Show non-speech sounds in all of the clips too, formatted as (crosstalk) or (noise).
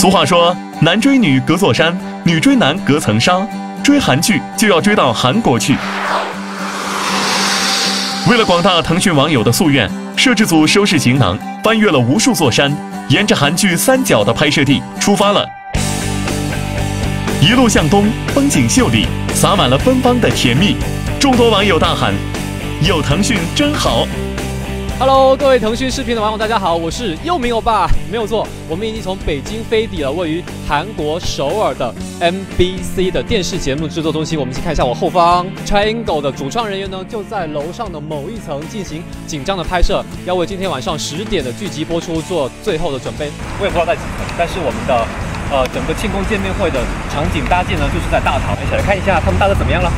俗话说，男追女隔座山，女追男隔层纱。追韩剧就要追到韩国去。为了广大腾讯网友的夙愿，摄制组收拾行囊，翻越了无数座山，沿着韩剧三角的拍摄地出发了。一路向东，风景秀丽，洒满了芬芳的甜蜜。众多网友大喊：“有腾讯真好！” Hello，各位腾讯视频的网友，大家好，我是又明欧巴，没有错，我们已经从北京飞抵了位于韩国首尔的 MBC 的电视节目制作中心。我们先看一下我后方，Triangle 的主创人员呢就在楼上的某一层进行紧张的拍摄，要为今天晚上十点的剧集播出做最后的准备。我也不知道在几层，但是我们的呃整个庆功见面会的场景搭建呢就是在大堂，一起来看一下他们搭的怎么样了。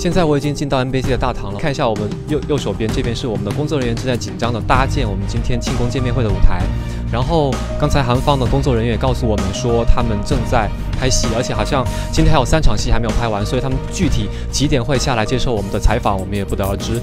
现在我已经进到 NBC 的大堂了，看一下我们右右手边这边是我们的工作人员正在紧张的搭建我们今天庆功见面会的舞台。然后刚才韩方的工作人员也告诉我们说，他们正在拍戏，而且好像今天还有三场戏还没有拍完，所以他们具体几点会下来接受我们的采访，我们也不得而知。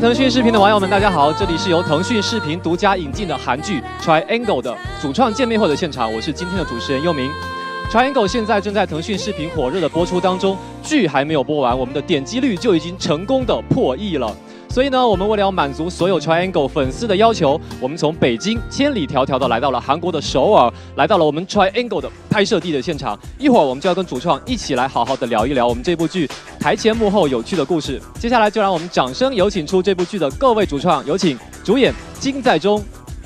腾讯视频的网友们，大家好！这里是由腾讯视频独家引进的韩剧《Triangle》的主创见面会的现场，我是今天的主持人佑明。《Triangle》现在正在腾讯视频火热的播出当中，剧还没有播完，我们的点击率就已经成功的破亿了。所以呢，我们为了要满足所有 Triangle 粉丝的要求，我们从北京千里迢迢的来到了韩国的首尔，来到了我们 Triangle 的拍摄地的现场。一会儿我们就要跟主创一起来好好的聊一聊我们这部剧台前幕后有趣的故事。接下来就让我们掌声有请出这部剧的各位主创，有请主演金在中、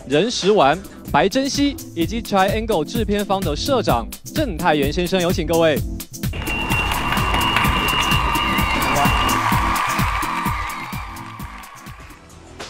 任时完、白珍熙以及 Triangle 制片方的社长郑泰元先生，有请各位。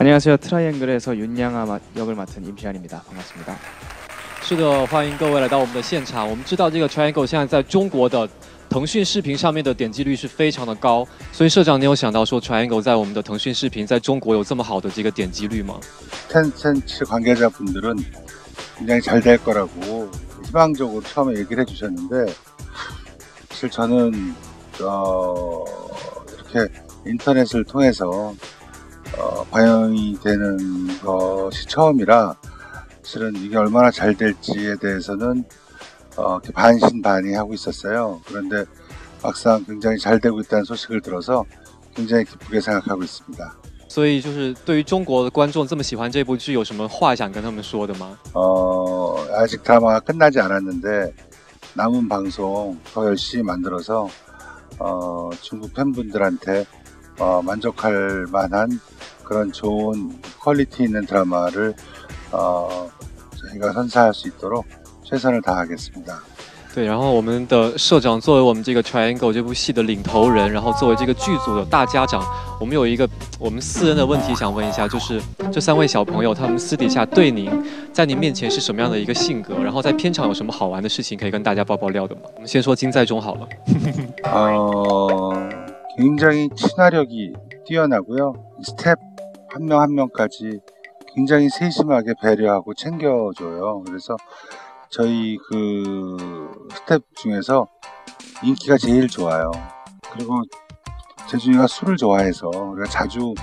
안녕하세요. 트라이앵글에서 윤양아 역을 맡은 임시안입니다. 반갑습니다. 是的，欢迎各位来到我们的现场。我们知道这个 Triangle 现在在中国的腾讯视频上面的点击率是非常的高，所以社长，你有想到说 Triangle 在我们的腾讯视频在中国有这么好的这个点击率吗？ 텐센츠 관계자분들은 굉장히 잘 될 거라고 희망적으로 처음에 얘기를 해주셨는데 사실 저는 어, 이렇게 인터넷을 통해서 어, 반영이 되는 것이 처음이라 실은 이게 얼마나 잘 될지에 대해서는 어, 이렇게 반신반의하고 있었어요. 그런데 막상 굉장히 잘 되고 있다는 소식을 들어서 굉장히 기쁘게 생각하고 있습니다. 所以就是对于中国的观众这么喜欢这部剧，有什么话想跟他们说的吗？ 어, 아직 드라마가 끝나지 않았는데 남은 방송 더 열심히 만들어서 어, 중국 팬분들한테 어, 만족할 만한 그런 좋은 퀄리티 있는 드라마를 어, 저희가 선사할 수 있도록 최선을 다하겠습니다. 对，然后我们的社长作为我们这个 Triangle 这部戏的领头人，然后作为这个剧组的大家长，我们有一个我们私人的问题想问一下，就是这三位小朋友他们私底下对您，在您面前是什么样的一个性格？然后在片场有什么好玩的事情可以跟大家爆爆料的吗？我们先说金在中好了。 어, (laughs) 굉장히 친화력이 뛰어나고요. 스텝 한명한 명까지 굉장히 세심하게 배려하고 챙겨줘요. 그래서 저희 그 스텝 중에서 인기가 제일 좋아요. 그리고 재준이가 술을 좋아해서 우리가 자주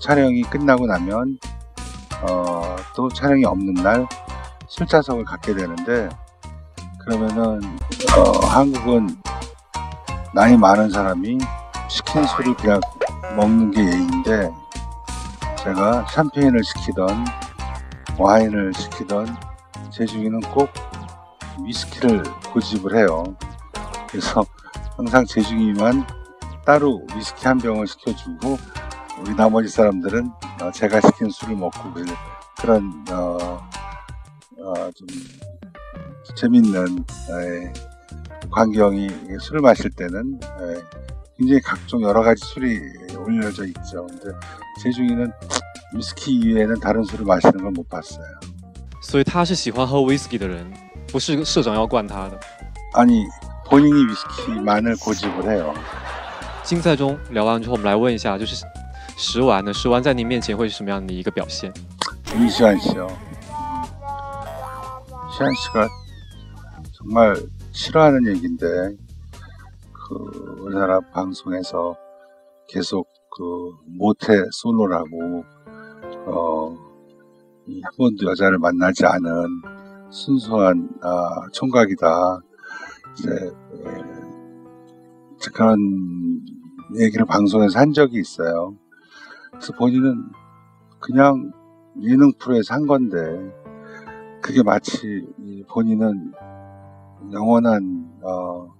촬영이 끝나고 나면 어, 또 촬영이 없는 날 술자석을 갖게 되는데 그러면은 어, 한국은 나이 많은 사람이 시킨 술을 그냥 먹는 게 예의인데 제가 샴페인을 시키던 와인을 시키던 재중이는 꼭 위스키를 고집을 해요. 그래서 (laughs) 항상 재중이만 따로 위스키 한 병을 시켜주고 우리 나머지 사람들은 어, 제가 시킨 술을 먹고 그- 그런 어, 어, 좀 재밌는 에, 광경이 술을 마실 때는 에, 굉장히 각종 여러 가지 술이 올려져 있죠. 근데 재중이는 위스키 이외에는 다른 술을 마시는 걸 못 봤어요. 所以他是喜欢喝 whisky 的人，不是社长要灌他的。 아니 본인이 위스키만을 고집을 해요. 竞赛中聊完之后，我们来问一下，就是石丸呢？石丸在您面前会是什么样的一个表现？ 이시안 씨요. 시안 씨가 정말 싫어하는 얘기인데 그 우리나라 방송에서 계속 그 모태 솔로라고 어 한 번도 여자를 만나지 않은 순수한 아, 총각이다. 이제 에, 이제 그런 얘기를 방송에서 한 적이 있어요. 그래서 본인은 그냥 예능 프로에서 한 건데 그게 마치 이 본인은 영원한 어,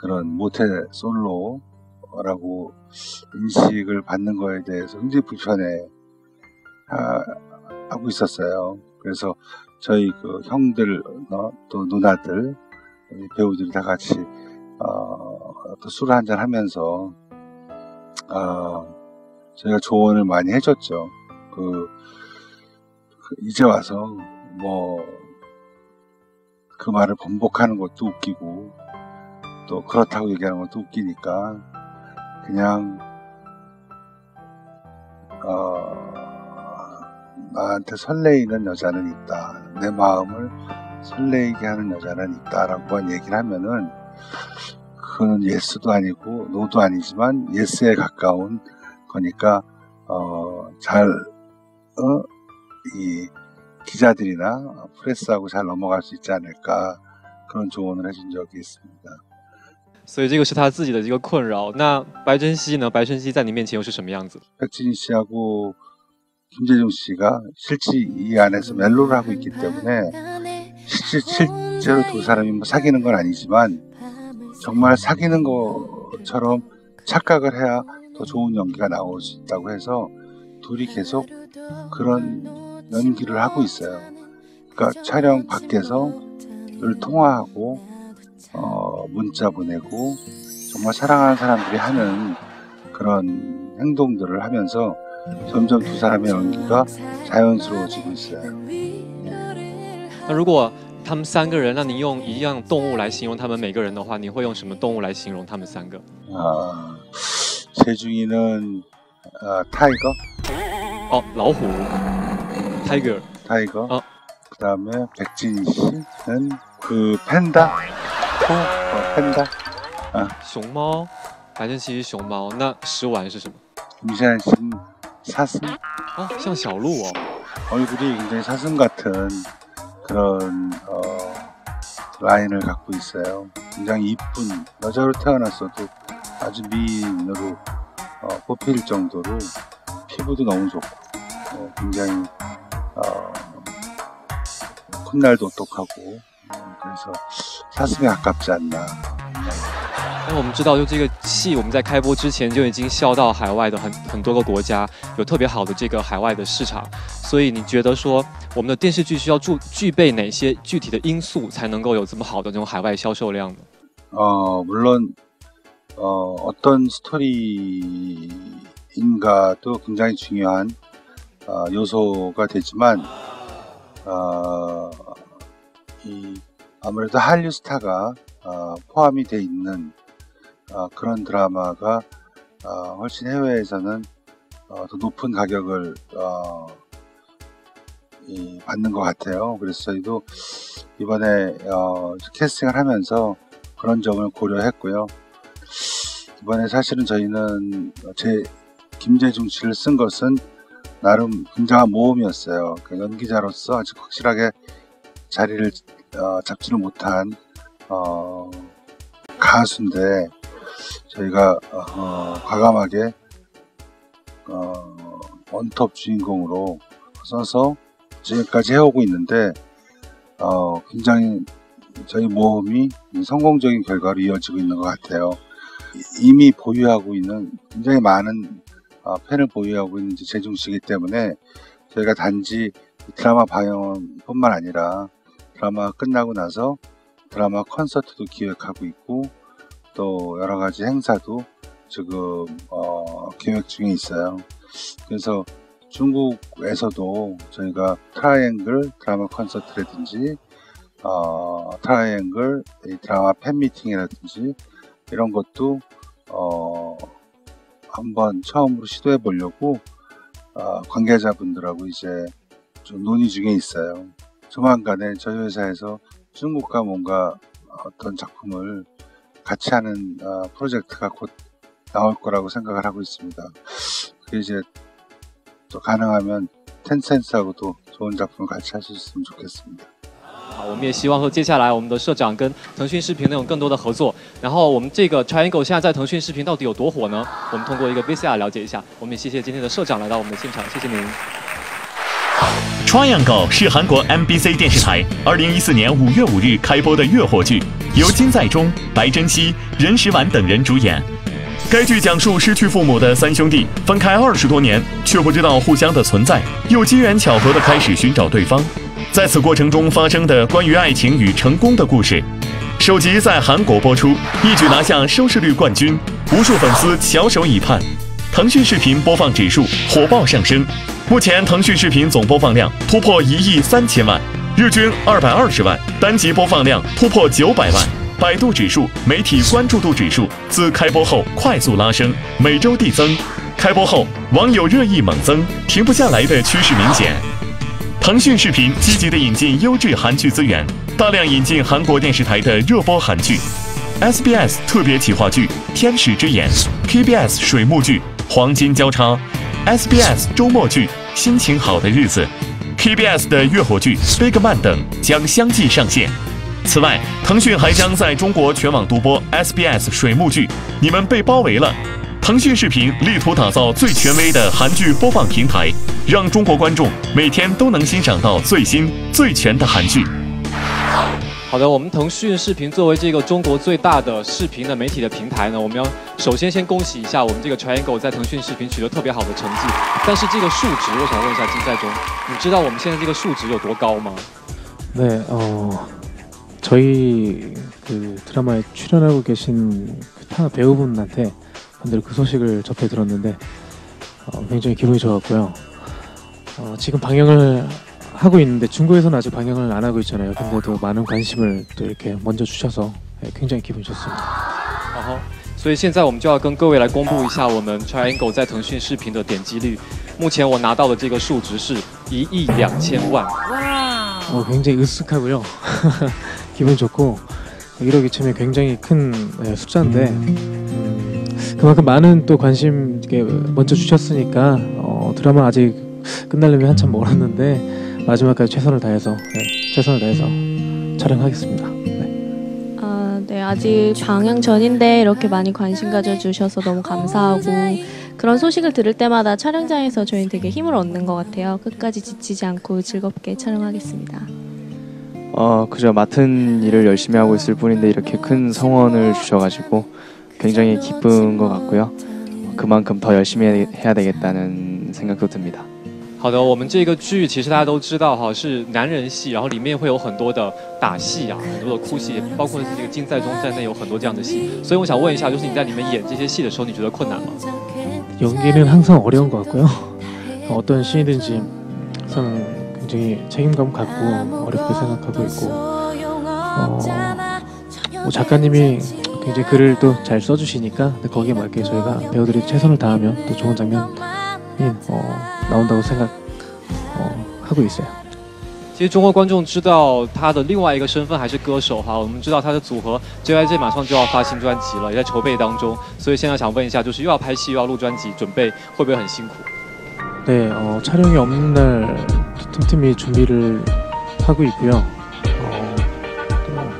그런 모태 솔로라고 인식을 받는 거에 대해서 굉장히 불편해 하, 하고 있었어요. 그래서 저희 그 형들 어, 또 누나들 배우들이 다 같이 어, 또술 한잔 하면서 어, 저희가 조언을 많이 해줬죠. 그 그 이제 와서 뭐 그 말을 번복하는 것도 웃기고 또 그렇다고 얘기하는 것도 웃기니까 그냥 어 나한테 설레이는 여자는 있다 내 마음을 설레이게 하는 여자는 있다라고 얘기를 하면은 그거는 예스도 아니고 노도 아니지만 예스에 가까운 거니까 어잘 어, 이 기자들이나 프레스하고 잘 넘어갈 수 있지 않을까 그런 조언을 해준 적이 있습니다. 所以这个是他自己的一个困扰。那白珍惜呢？白珍惜在你面前又是什么样子？ 백진희 씨하고 김재중 씨가 실제 이 안에서 멜로를 하고 있기 때문에 실제, 실제로 두 사람이 뭐 사귀는 건 아니지만 정말 사귀는 것처럼 착각을 해야 더 좋은 연기가 나올 수 있다고 해서 둘이 계속 그런 연기를 하고 있어요. 그러니까 촬영 밖에서 늘 통화하고 어, 문자 보내고 정말 사랑하는 사람들이 하는 그런 행동들을 하면서 점점 두 사람의 연기가 자연스러워지고 있어요. 那如果他们三个人让你用一样动物来形容他们每个人的话，你会用什么动物来形容他们三个？ 아, 재중이는 아, 타이거, 哦，老虎，tiger， 타이거. 어. 그 다음에 백진희 씨는 그 팬다, 어, 어, 팬다. 熊猫，白珍惜是熊猫，那石丸是什么？ 김시한 씨는 사슴. 哦，像小鹿哦。 얼굴이 굉장히 사슴 같은 그런 어, 라인을 갖고 있어요. 굉장히 이쁜 여자로 태어났어도 아주 미인으로 어, 뽑힐 정도로 피부도 너무 좋고 어, 굉장히 어, 콧날도 똑똑하고 어, 그래서 사슴에 가깝지 않나. 那我们知道，就这个戏，我们在开播之前就已经销到海外的很很多个国家，有特别好的这个海外的市场。所以你觉得说，我们的电视剧需要具具备哪些具体的因素，才能够有这么好的这种海外销售量呢？ 어, 물론 어, 어떤 스토리인가도 굉장히 중요한 어, 요소가 되지만 어, 이 아무래도 한류 스타가 어, 포함이 돼 있는 어, 그런 드라마가 어, 훨씬 해외에서는 어, 더 높은 가격을 어, 이, 받는 것 같아요. 그래서 저희도 이번에 어, 캐스팅을 하면서 그런 점을 고려했고요. 이번에 사실은 저희는 제 김재중 씨를 쓴 것은 나름 굉장한 모험이었어요. 그 연기자로서 아직 확실하게 자리를 어, 잡지를 못한 어, 가수인데 저희가 어, 과감하게 어, 원톱 주인공으로 써서 지금까지 해오고 있는데 어, 굉장히 저희 모험이 성공적인 결과로 이어지고 있는 것 같아요. 이- 이미 보유하고 있는 굉장히 많은 어, 팬을 보유하고 있는 제중씨이기 때문에 저희가 단지 드라마 방영뿐만 아니라 드라마 끝나고 나서 드라마 콘서트도 기획하고 있고 또 여러 가지 행사도 지금 어, 계획 중에 있어요. 그래서 중국에서도 저희가 트라이앵글 드라마 콘서트라든지 어, 트라이앵글 이 드라마 팬미팅이라든지 이런 것도 어, 한번 처음으로 시도해 보려고 어, 관계자분들하고 이제 좀 논의 중에 있어요. 조만간에 저희 회사에서 중국과 뭔가 어떤 작품을 같이 하는 어, 프로젝트가 곧 나올 거라고 생각을 하고 있습니다. 그게 이제 또 가능하면 텐센스하고도 좋은 작품을 같이 할 수 있으면 좋겠습니다.好，我们也希望说接下来我们的社长跟腾讯视频能有更多的合作。然后我们这个 Triangle 现在在腾讯视频到底有多火呢？我们通过一个 VCR 了解一下。我们也谢谢今天的社长来到我们的现场，谢谢您。 Triangle 是韩国 MBC 电视台2014年5月5日开播的月火剧，由金在中、白珍熙、任时完等人主演。该剧讲述失去父母的三兄弟分开二十多年，却不知道互相的存在，又机缘巧合的开始寻找对方。在此过程中发生的关于爱情与成功的故事。首集在韩国播出，一举拿下收视率冠军，无数粉丝翘首以盼。腾讯视频播放指数火爆上升，目前腾讯视频总播放量突破一亿三千万，日均二百二十万，单集播放量突破九百万。百度指数媒体关注度指数自开播后快速拉升，每周递增。开播后网友热议猛增，停不下来的趋势明显。腾讯视频积极地引进优质韩剧资源，大量引进韩国电视台的热播韩剧，SBS 特别企划剧《天使之眼》，KBS 水幕剧《黄金交叉》，SBS 周末剧《心情好的日子》，KBS 的月火剧《Big Man》等将相继上线。此外，腾讯还将在中国全网独播 SBS 水幕剧《你们被包围了》。腾讯视频力图打造最权威的韩剧播放平台，让中国观众每天都能欣赏到最新最全的韩剧。好的，我们腾讯视频作为这个中国最大的视频的媒体的平台呢，我们要首先先恭喜一下我们这个 Triangle 在腾讯视频取得特别好的成绩。但是这个数值，我想问一下金在中，你知道我们现在这个数值有多高吗？ 네, 어, 저희 그 드라마에 출연하고 계신 그 타 배우분한테 분들 그 소식을 접해 들었는데 어, 굉장히 기분이 좋았고요. 어, 지금 방영을 하고 있는데 중국에서는 아직 방영을 안 하고 있잖아요. 근데도 많은 관심을 또 이렇게 먼저 주셔서 네, 굉장히 기분이 좋습니다. 然后，所以现在我们就要跟各位来公布一下我们 Triangle 在腾讯视频的点击率。目前我拿到的这个数值是一亿两千万。 어, 굉장히 으쓱하고요. (laughs) 기분 좋고 1억이 치면 굉장히 큰 네, 숫자인데 음, 그만큼 많은 또 관심 이렇게 먼저 주셨으니까 어, 드라마 아직 끝나려면 한참 멀었는데 마지막까지 최선을 다해서 네, 최선을 다해서 촬영하겠습니다. 네. 아, 네, 아직 방영 전인데 이렇게 많이 관심 가져주셔서 너무 감사하고 그런 소식을 들을 때마다 촬영장에서 저희는 되게 힘을 얻는 것 같아요. 끝까지 지치지 않고 즐겁게 촬영하겠습니다. 어 그저 맡은 일을 열심히 하고 있을 뿐인데 이렇게 큰 성원을 주셔가지고 굉장히 기쁜 것 같고요. 그만큼 더 열심히 해- 해야 되겠다는 생각도 듭니다. 好的，我们这个剧其实大家都知道哈，是男人戏，然后里面会有很多的打戏啊，很多的哭戏，包括这个金在中在内有很多这样的戏。所以我想问一下，就是你在里面演这些戏的时候，你觉得困难吗？ 연기는 항상 어려운 것 같고요. 어, 어떤 시이든지 항상 굉장히 책임감 갖고 어렵게 생각하고 있고 어, 뭐 작가님이 굉장히 글을 또 잘 써주시니까 근데 거기에 맞게 저희가 배우들이 최선을 다하면 또 좋은 장면이 어, 나온다고 생각 어, 하고 있어요. 其实中国观众知道他的另外一个身份还是歌手哈，我们知道他的组合 JYJ 马上就要发新专辑了，也在筹备当中，所以现在想问一下，就是又要拍戏又要录专辑，准备会不会很辛苦？ 네, 어, 촬영이 없는 날 틈틈이 준비를 하고 있고요. 어,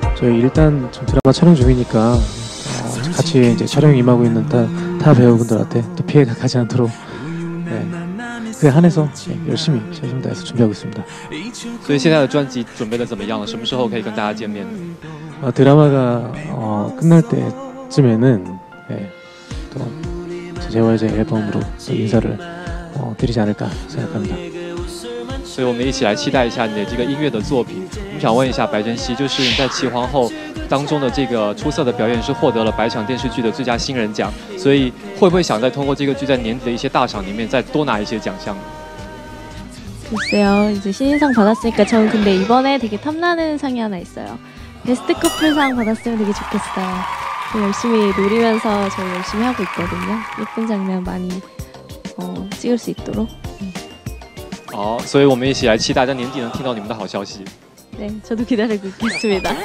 또 저희 일단 지금 드라마 촬영 중이니까 어, 같이 이제 촬영 임하고 있는 타, 타 배우분들한테 또 피해가 가지 않도록 네, 그에 한해서 네, 열심히 최선 다해서 준비하고 있습니다. 所以现在的专辑准备的怎么样了？什么时候可以跟大家见面？ 어, 드라마가 어, 끝날 때쯤에는 네, 또 재활제 앨범으로 또 인사를 어, 드리지 않을까 생각합니다. 所以我们一起来期待一下你的这个音乐的作品。我们想问一下白珍熙，就是你在《齐皇后》当中的这个出色的表演是获得了百场电视剧的最佳新人奖，所以会不会想再通过这个剧在年底的一些大赏里面再多拿一些奖项？ 글쎄요, 이제 신인상 받았으니까 저는 근데 이번에 되게 탐나는 상이 하나 있어요. 베스트 커플상 받았으면 되게 좋겠어요. 저 열심히 노리면서 저 열심히 하고 있거든요. 예쁜 장면 많이 어, 찍을 수 있도록. 好，所以我们一起来期待在年底能听到你们的好消息。 네, 저도 기다리고 있겠습니다.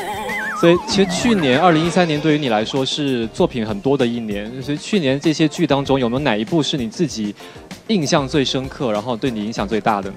所以其实去年二零一三年对于你来说是作品很多的一年，所以去年这些剧当中有没有哪一部是你自己印象最深刻，然后对你影响最大的呢？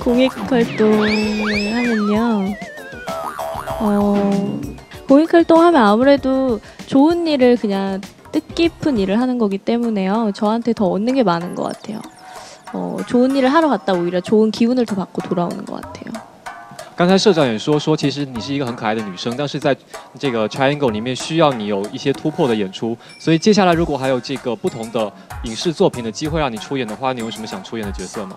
공익 활동을 하면요. 어, 공익 활동하면 아무래도 좋은 일을 그냥 뜻깊은 일을 하는 거기 때문에요. 저한테 더 얻는 게 많은 것 같아요. 어, 좋은 일을 하러 갔다 오히려 좋은 기운을 더 받고 돌아오는 것 같아요. 刚才社长也说说，其实你是一个很可爱的女生，但是在这个 Triangle 里面需要你有一些突破的演出，所以接下来如果还有这个不同的影视作品的机会让你出演的话，你有什么想出演的角色吗？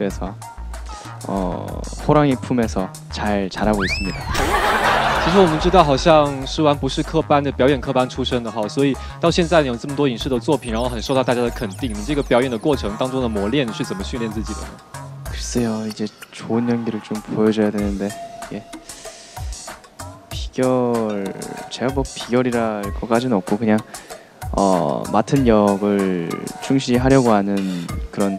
그래서 어, 호랑이 품에서 잘 자라고 있습니다. 其实我们知道，好像石丸不是科班的表演科班出身的哈，所以到现在你有这么多影视的作品，然后很受到大家的肯定。你这个表演的过程当中的磨练，你是怎么训练自己的呢？ 글쎄요, 이제 좋은 연기를 좀 보여줘야 되는데 이게 비결 제가 뭐 비결이라 할 것까지는 없고 그냥 어, 맡은 역을 충실히 하려고 하는 그런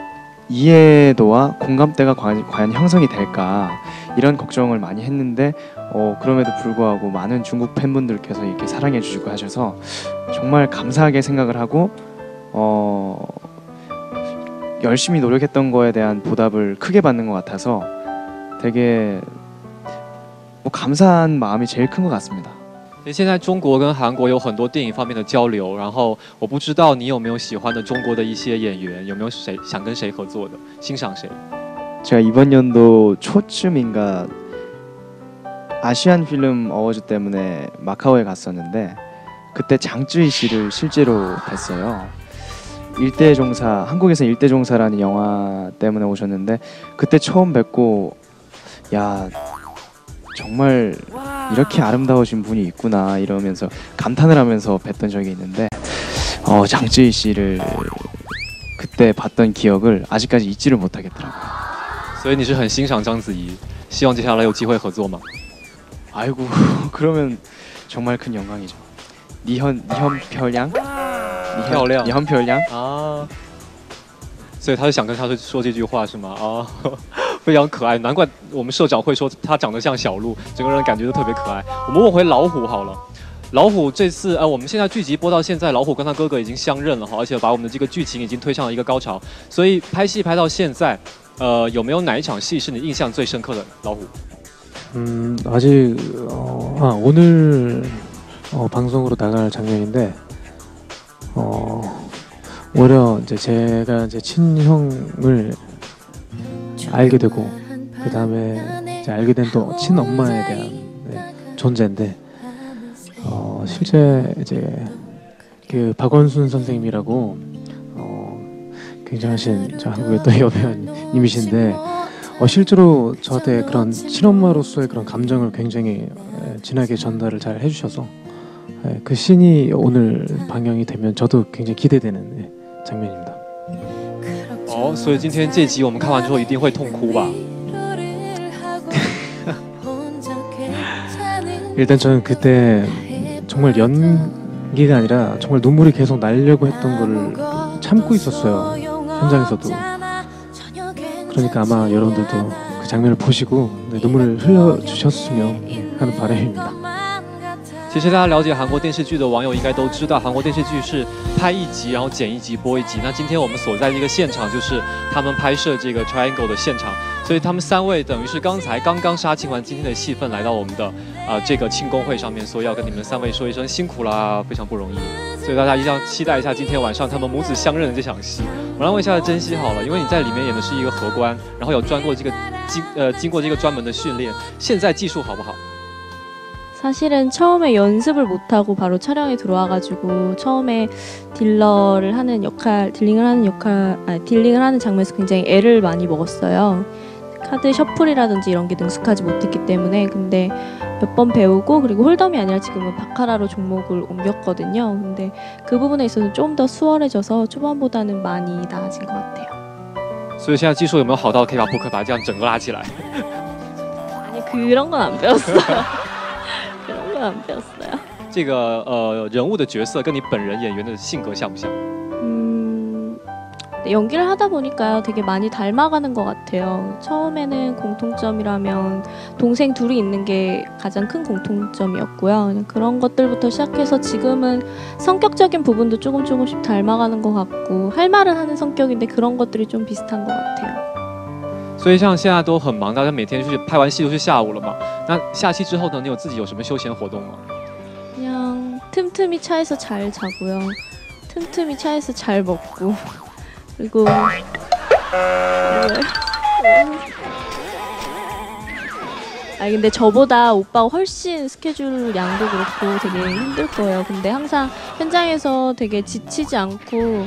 이해도와 공감대가 과연, 과연 형성이 될까 이런 걱정을 많이 했는데 어, 그럼에도 불구하고 많은 중국 팬분들께서 이렇게 사랑해 주시고 하셔서 정말 감사하게 생각을 하고 어, 열심히 노력했던 거에 대한 보답을 크게 받는 것 같아서 되게 뭐 감사한 마음이 제일 큰 것 같습니다. 因为现在中国跟韩国有很多电影方面的交流，然后我不知道你有没有喜欢的中国的一些演员，有没有谁想跟谁合作的，欣赏谁？ 제가 이번 연도 초쯤인가 아시안 필름 어워즈 때문에 마카오에 갔었는데 그때 장쯔이 씨를 실제로 뵀어요. 일대 종사 한국에서 일대 종사라는 영화 때문에 오셨는데 그때 처음 뵙고 야 정말 이렇게 아름다우신 분이 있구나 이러면서 감탄을 하면서 뵀던 적이 있는데 어 장쯔이 씨를 그때 그때 봤던 기억을 아직까지 잊지를 못하겠더라고요. 所以你是很欣赏章子怡，希望接下来有机会合作吗？ 아이고 (laughs) 그러면 정말 큰 영광이죠. 니현 니현 별량? 漂亮 니현 별량? 啊，所以他是想跟他说这句话是吗？啊， 非常可爱，难怪我们社长会说他长得像小鹿，整个人感觉都特别可爱。我们问回老虎好了。老虎这次呃，我们现在剧集播到现在，老虎跟他哥哥已经相认了哈，而且把我们的这个剧情已经推上了一个高潮。所以拍戏拍到现在，呃，有没有哪一场戏是你印象最深刻的？老虎？ 음 아직 어, 아, 오늘 어, 방송으로 나갈 장면인데 어 오히려 이제 제가 이제 친형을 알게 되고 그 다음에 알게 된 또 친엄마에 대한 네, 존재인데 어 실제 이제 그 박원순 선생님이라고 어 굉장하신 저 한국의 또 여배우님이신데 어, 실제로 저한테 그런 친엄마로서의 그런 감정을 굉장히 에, 진하게 전달을 잘 해주셔서 에, 그 씬이 오늘 방영이 되면 저도 굉장히 기대되는 예, 장면입니다. 哦，所以今天这集我们看完之后一定会痛哭吧？ (laughs) 일단 저는 그때 정말 연기가 아니라 정말 눈물이 계속 나려고 했던 거를 참고 있었어요. 현장에서도. 그러니까 아마 여러분들도 그 장면을 보시고 네, 눈물을 흘려주셨으면 하는 바람입니다. 其实大家了解韩国电视剧的网友应该都知道，韩国电视剧是拍一集，然后剪一集播一集。那今天我们所在的一个现场就是他们拍摄这个 Triangle 的现场，所以他们三位等于是刚才刚刚杀青完今天的戏份，来到我们的啊、这个庆功会上面，所以要跟你们三位说一声辛苦啦，非常不容易。所以大家一定要期待一下今天晚上他们母子相认的这场戏。我来问一下珍惜好了，因为你在里面演的是一个荷官，然后有专过这个经呃经过这个专门的训练，现在技术好不好？ 사실은 처음에 연습을 못하고 바로 촬영에 들어와가지고 처음에 딜러를 하는 역할, 딜링을 하는 역할, 아니, 딜링을 하는 장면에서 굉장히 애를 많이 먹었어요. 카드 셔플이라든지 이런 게 능숙하지 못했기 때문에 근데 몇 번 배우고 그리고 홀덤이 아니라 지금은 바카라로 종목을 옮겼거든요. 근데 그 부분에 있어서 좀 더 수월해져서 초반보다는 많이 나아진 것 같아요. 所以现在技术有没有好到可以把扑克牌这样整个拉起来？ 아니 그런 건 안 배웠어요. (laughs) 그런 건 안 배웠어요. 这个呃人物的角色跟你本人演员的性格像不像？ 음, 네, 연기를 하다 보니까요 되게 많이 닮아가는 것 같아요. 처음에는 공통점이라면 동생 둘이 있는 게 가장 큰 공통점이었고요. 그냥 그런 것들부터 시작해서 지금은 성격적인 부분도 조금 조금씩 닮아가는 것 같고 할 말은 하는 성격인데 그런 것들이 좀 비슷한 것 같아요. 所以像现在都很忙，大家每天就是拍完戏都是下午了嘛。那下期之后呢，你有自己有什么休闲活动吗？ 그냥 틈틈이 차에서 잘 자고요. 틈틈이 차에서 잘 먹고 (laughs) 그리고 아 근데 저보다 오빠가 훨씬 스케줄 양도 그렇고 되게 힘들 거예요. 근데 항상 현장에서 되게 지치지 않고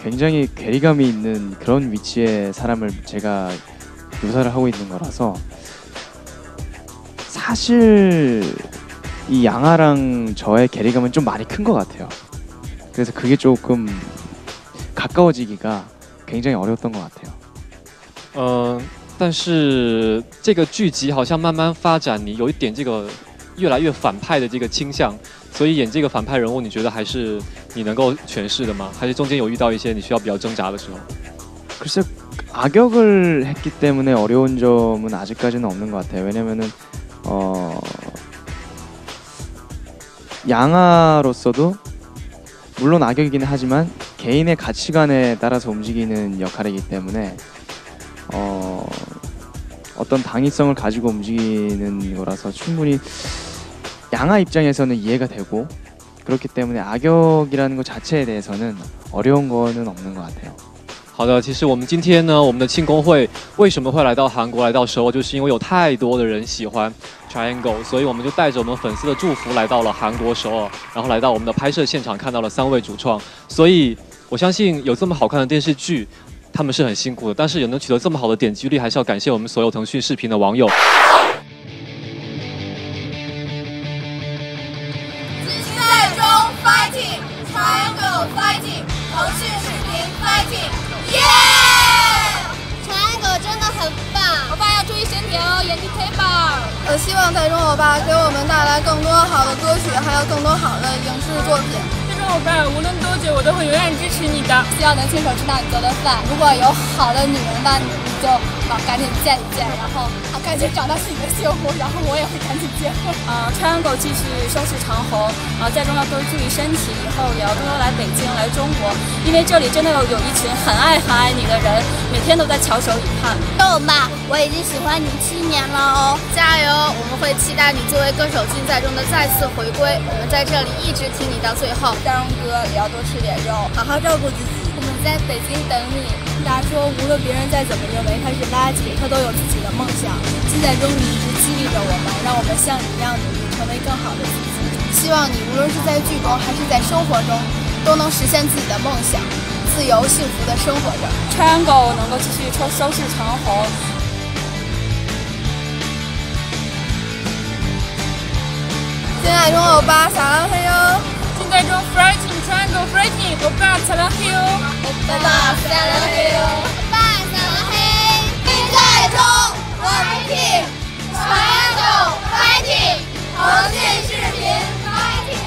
굉장히 괴리감이 있는 그런 위치의 사람을 제가 묘사를 하고 있는 거라서 사실 이 양아랑 저의 괴리감은 좀 많이 큰 것 같아요. 그래서 그게 조금 가까워지기가 굉장히 어려웠던 것 같아요. 嗯、但是这个剧集好像慢慢发展，你有一点这个越来越反派的这个倾向， 所以演这个反派人物，你觉得还是你能够诠释的吗？还是中间有遇到一些你需要比较挣扎的时候？ 글쎄 악역을 했기 때문에 어려운 점은 아직까지는 없는 것 같아요. 왜냐면은 어 양아로서도 물론 악역이긴 하지만 개인의 가치관에 따라서 움직이는 역할이기 때문에 어 어떤 당위성을 가지고 움직이는 거라서 충분히 양아 입장에서는 이해가 되고 그렇기 때문에 악역이라는 것 자체에 대해서는 어려운 거는 없는 것 같아요. 好的，其实我们今天呢，我们的庆功会为什么会来到韩国，来到首尔，就是因为有太多的人喜欢 Triangle，所以我们就带着我们粉丝的祝福来到了韩国首尔，然后来到我们的拍摄现场，看到了三位主创。所以我相信有这么好看的电视剧，他们是很辛苦的，但是也能取得这么好的点击率，还是要感谢我们所有腾讯视频的网友。 棒。我希望在中欧巴给我们带来更多好的歌曲，还有更多好的影视作品。台中欧巴，无论多久，我都会永远支持你的。希望能亲手吃到你做的饭。如果有好的女人呢，你就啊赶紧见一见，然后啊赶紧找到自己的幸福，然后我也会赶紧结婚。啊，Triangle 继续收视长虹，啊，在中要多注意身体，以后也要多多来北京，来中国，因为这里真的有有一群很爱很爱你的人，每天都在翘首以盼。够吗，我已经喜欢你七年了哦，加油！我们会期待你作为歌手竞赛中的再次回归，我们在这里一直听你到最后。大荣哥也要多吃点肉，好好照顾自己。我在北京等你。大家说，无论别人再怎么认为他是垃圾，他都有自己的梦想。竞赛中你一直激励着我们，让我们像你一样努力，成为更好的自己。希望你无论是在剧中还是在生活中，都能实现自己的梦想，自由幸福的生活着。Triangle 能够继续收收视长虹。现在中欧巴撒浪嘿哟，现在中 fighting Triangle fighting，欧巴撒浪嘿哟，欧巴撒浪嘿哟，欧巴撒浪嘿。竞赛中 fighting，Triangle fighting，腾讯视频 fighting。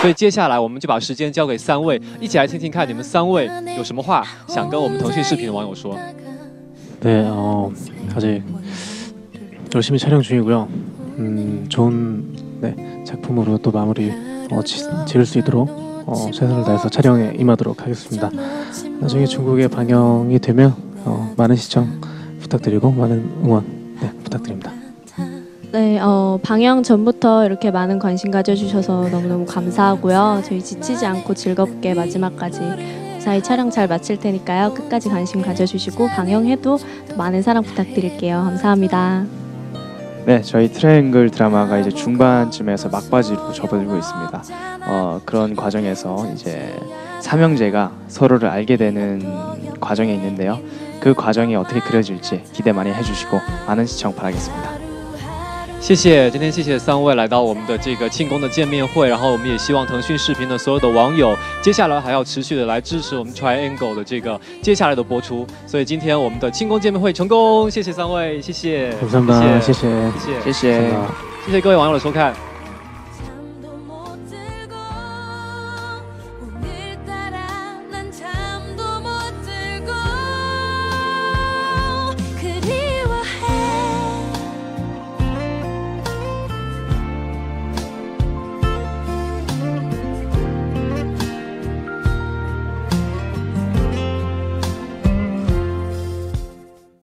所以接下来我们就把时间交给三位，一起来听听看你们三位有什么话想跟我们腾讯視頻的网友说。 네, 어, 아직 열심히 촬영 중이고요. 음, 좋은 네, 작품으로 또 마무리 어, 지, 지을 수 있도록 어, 최선을 다해서 촬영에 임하도록 하겠습니다. 나중에 중국에 방영이 되면 어, 많은 시청 부탁드리고 많은 응원 네, 부탁드립니다. 네, 어, 방영 전부터 이렇게 많은 관심 가져주셔서 너무너무 감사하고요. 저희 지치지 않고 즐겁게 마지막까지 무사히 촬영 잘 마칠 테니까요. 끝까지 관심 가져주시고 방영해도 더 많은 사랑 부탁드릴게요. 감사합니다. 네, 저희 트라이앵글 드라마가 이제 중반쯤에서 막바지로 접어들고 있습니다. 어, 그런 과정에서 이제 삼형제가 서로를 알게 되는 과정에 있는데요. 그 과정이 어떻게 그려질지 기대 많이 해주시고 많은 시청 바라겠습니다. 谢谢今天谢谢三位来到我们的这个庆功的见面会然后我们也希望腾讯视频的所有的网友接下来还要持续的来支持我们 triangle 的这个接下来的播出。所以今天我们的庆功见面会成功谢谢三位谢谢谢谢。谢谢。谢谢。谢谢各位网友的收看。